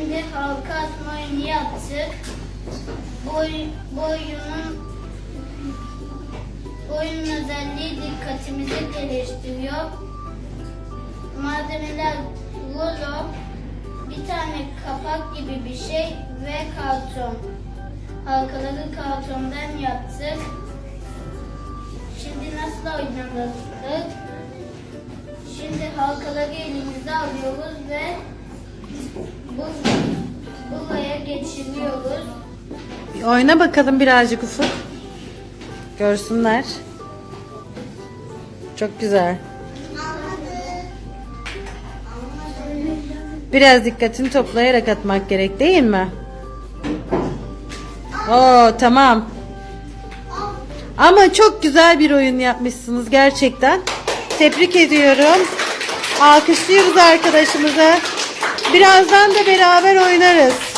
Şimdi halka atma yaptık. Bu, oyun- bu oyunun bu oyunun özelliği dikkatimizi geliştiriyor. Malzemeler rulo, bir tane kapak gibi bir şey ve karton. Halkaları kartondan yaptık. Şimdi nasıl oynanır? Şimdi halkaları elimize alıyoruz ve geçiriyoruz. Bir oyna bakalım birazcık Ufuk. Görsünler. Çok güzel. Biraz dikkatini toplayarak atmak gerek değil mi? Oo tamam. Ama çok güzel bir oyun yapmışsınız gerçekten. Tebrik ediyorum. Alkışlıyoruz arkadaşımıza. Birazdan da beraber oynarız.